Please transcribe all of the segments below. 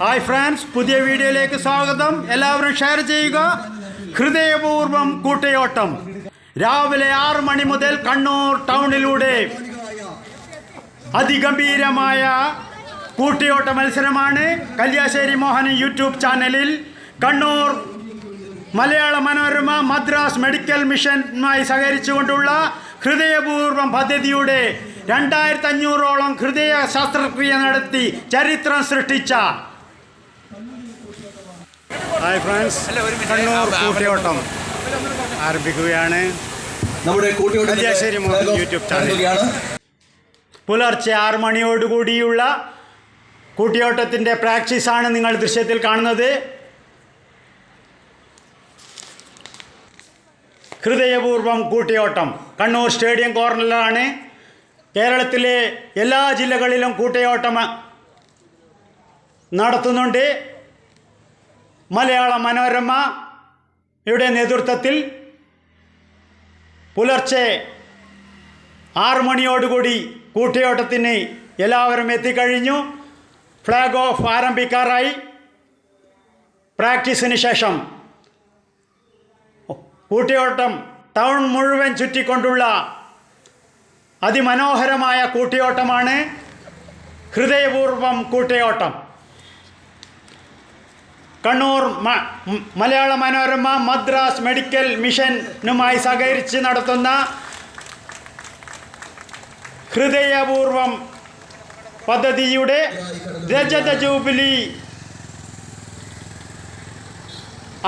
Hi friends പുതിയ വീഡിയോയിലേക്ക് സ്വാഗതം. എല്ലാവരും ഷെയർ ചെയ്യുക. ഹൃദയപൂർവം കൂട്ടയോട്ടം. രാവിലെ ആറ് മണി മുതൽ കണ്ണൂർ ടൗണിലൂടെ അതിഗംഭീരമായ കൂട്ടിയോട്ട മത്സരമാണ് കല്യാശ്ശേരി മോഹൻ യൂട്യൂബ് ചാനലിൽ. കണ്ണൂർ മലയാള മനോരമ മദ്രാസ് മെഡിക്കൽ മിഷനുമായി സഹകരിച്ചുകൊണ്ടുള്ള ഹൃദയപൂർവം പദ്ധതിയുടെ രണ്ടായിരത്തി അഞ്ഞൂറോളം ഹൃദയ ശസ്ത്രക്രിയ നടത്തി ചരിത്രം സൃഷ്ടിച്ച ഹായ് ഫ്രണ്ട്സ് കണ്ണൂർ കൂട്ടിയോട്ടം ആരംഭിക്കുകയാണ്. നമ്മുടെ കൂട്ടിയോട്ടം യൂട്യൂബ് ചാനൽ. പുലർച്ചെ ആറ് മണിയോടുകൂടിയുള്ള കൂട്ടിയോട്ടത്തിന്റെ പ്രാക്ടീസാണ് നിങ്ങൾ ദൃശ്യത്തിൽ കാണുന്നത്. ഹൃദയപൂർവം കൂട്ടിയോട്ടം. കണ്ണൂർ സ്റ്റേഡിയം കോർണറിലാണ്. കേരളത്തിലെ എല്ലാ ജില്ലകളിലും കൂട്ടിയോട്ടം നടത്തുന്നുണ്ട്. മലയാള മനോരമയുടെ നേതൃത്വത്തിൽ പുലർച്ചെ ആറു മണിയോടുകൂടി കൂട്ടിയോട്ടത്തിന് എല്ലാവരും എത്തിക്കഴിഞ്ഞു. ഫ്ലാഗ് ഓഫ് ആരംഭിക്കാറായി. പ്രാക്ടീസിന് ശേഷം കൂട്ടിയോട്ടം ടൗൺ മുഴുവൻ ചുറ്റിക്കൊണ്ടുള്ള അതിമനോഹരമായ കൂട്ടിയോട്ടമാണ്. ഹൃദയപൂർവം കൂട്ടിയോട്ടം. കണ്ണൂർ മലയാള മനോരമ മദ്രാസ് മെഡിക്കൽ മിഷനുമായി സഹകരിച്ച് നടത്തുന്ന ഹൃദയപൂർവം പദ്ധതിയുടെ രജത ജൂബിലി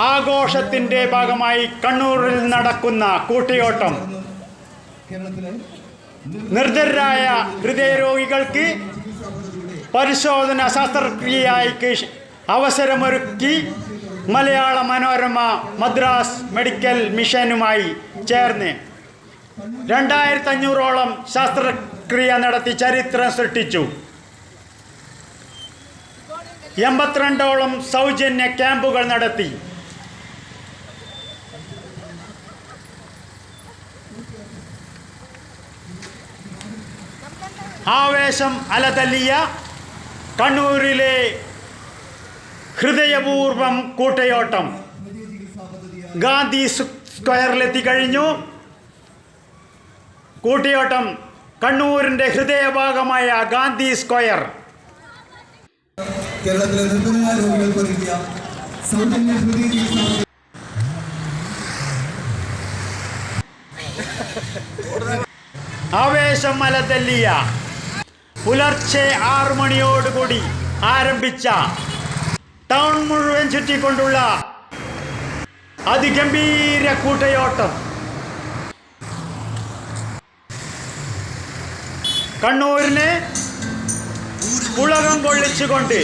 ആഘോഷത്തിന്റെ ഭാഗമായി കണ്ണൂരിൽ നടക്കുന്ന കൂട്ടിയോട്ടം. നിർദ്ധരായ ഹൃദയരോഗികൾക്ക് പരിശോധന ശസ്ത്രക്രിയയ്ക്ക് അവസരമൊരുക്കി മലയാള മനോരമ മദ്രാസ് മെഡിക്കൽ മിഷനുമായി ചേർന്ന് രണ്ടായിരത്തി അഞ്ഞൂറോളം ശസ്ത്രക്രിയ നടത്തി ചരിത്രം സൃഷ്ടിച്ചു. എൺപത്തിരണ്ടോളം സൗജന്യ ക്യാമ്പുകൾ നടത്തി. ആവേശം അലതല്ലിയ കണ്ണൂരിലെ ഹൃദയപൂർവം കൂട്ടയോട്ടം. ഗാന്ധി സ്ക്വയറിലെത്തി കഴിഞ്ഞു. കൂട്ടിയോട്ടം കണ്ണൂരിന്റെ ഹൃദയഭാഗമായ ഗാന്ധി സ്ക്വയർ. കേരളത്തിലെ ആവേശം അലതല്ലിയ. പുലർച്ചെ ആറു മണിയോടുകൂടി ആരംഭിച്ച ടൗൺ മുഴുവൻ ചുറ്റിക്കൊണ്ടുള്ള അതിഗംഭീര കൂട്ടയോട്ടം. കണ്ണൂരിനെ ഉളകം കൊള്ളിച്ചുകൊണ്ട്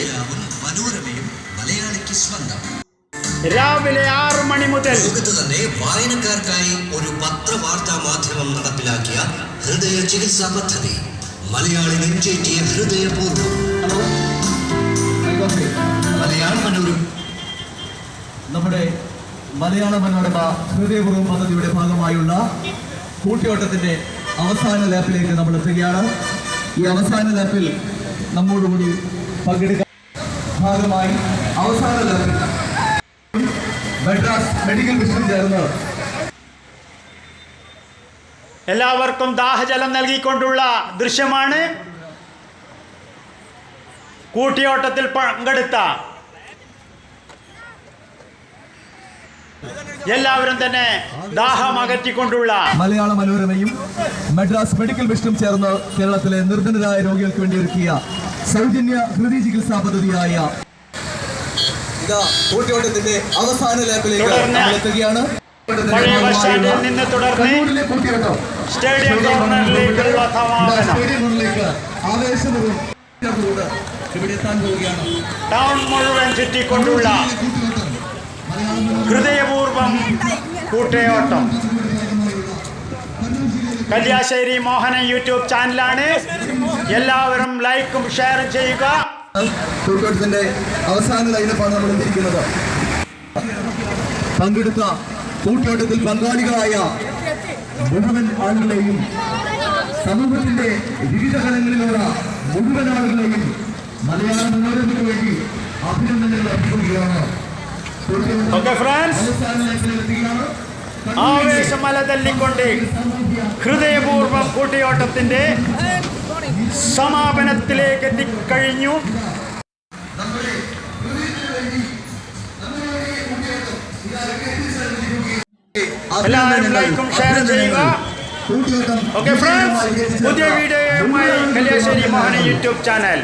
രാവിലെ ആറു മണി മുതൽ തന്നെ വായനക്കാർക്കായി ഒരു പത്രവാർത്താ മാധ്യമം നടപ്പിലാക്കിയ ഹൃദയ ചികിത്സാ പദ്ധതി. മലയാളി നെഞ്ചേറ്റിയ ഹൃദയപൂർവം. നമ്മുടെ മലയാള മനോരമ ഹൃദയപൂർവം പദ്ധതിയുടെ ഭാഗമായുള്ള കൂട്ടിയോട്ടത്തിന്റെ അവസാന ലാപ്പിലേക്ക് നമ്മൾ എത്തുകയാണ്. ഈ അവസാന ലാപ്പിൽ നമ്മോടുകൂടി പങ്കെടുക്കാൻ ഭാഗമായി അവസാന ലാപ്പിൽ മദ്രാസ് മെഡിക്കൽ മിഷൻ ചേർന്ന് എല്ലാവർക്കും ദാഹജലം നൽകിക്കൊണ്ടുള്ള ദൃശ്യമാണ്. കൂട്ടിയോട്ടത്തിൽ പങ്കെടുത്ത എല്ലാവരും തന്നെ ദാഹം അകറ്റിക്കൊണ്ടുള്ള മലയാള മനോരമയും മദ്രാസ് മെഡിക്കൽ മിഷനും ചേർന്ന് കേരളത്തിലെ നിർധനരായ രോഗികൾക്ക് വേണ്ടി ഒരുക്കിയ സൗജന്യ ഹൃദയ ചികിത്സാ പദ്ധതിയായ കൂട്ടിയോട്ടത്തിന്റെ അവസാന ലാപ്പിലേക്ക് എത്തുകയാണ്. നിന്ന് തുടർന്ന് സ്റ്റേഡിയം കോർണറിലേക്കുള്ള സമാപനം സ്റ്റേഡിയങ്ങളിലേക്ക് ഇവിടെ എത്താൻ പോവുകയാണ്. ടൗൺ മുഴുവൻ ചുറ്റിക്കൊണ്ടുള്ള ഹൃദയപൂർവം കൂട്ടയോട്ടം. കല്യാശ്ശേരി മോഹനൻ യൂട്യൂബ് ചാനലാണ്. എല്ലാവരും ലൈക്കും ഷെയറും ചെയ്യുക. അവസാന നമ്മൾ പങ്കെടുത്ത കൂട്ടിയോട്ടത്തിൽ പങ്കാളികളായ മുഴുവൻ ആളുകളെയും സമൂഹത്തിന്റെ വിവിധ തലങ്ങളിലുള്ള മുഴുവൻ ആളുകളെയും മലയാള മനോരമയ്ക്ക് വേണ്ടി അഭിനന്ദനങ്ങൾ അർപ്പിക്കുകയാണ്. ഓക്കെ ലക്ഷ്യത്തിലെത്തുകയാണ് ആവേശം അലതല്ലിക്കൊണ്ട് ഹൃദയപൂർവം കൂട്ടിയോട്ടത്തിന്റെ സമാപനത്തിലേക്ക് എത്തിക്കഴിഞ്ഞു. എല്ലാവരും ലൈക്കും ഷെയർ ചെയ്യുക. ഓക്കെ ഫ്രണ്ട്സ് പുതിയ വീഡിയോയുമായി കല്യാശ്ശേരി മോഹന യൂട്യൂബ് ചാനൽ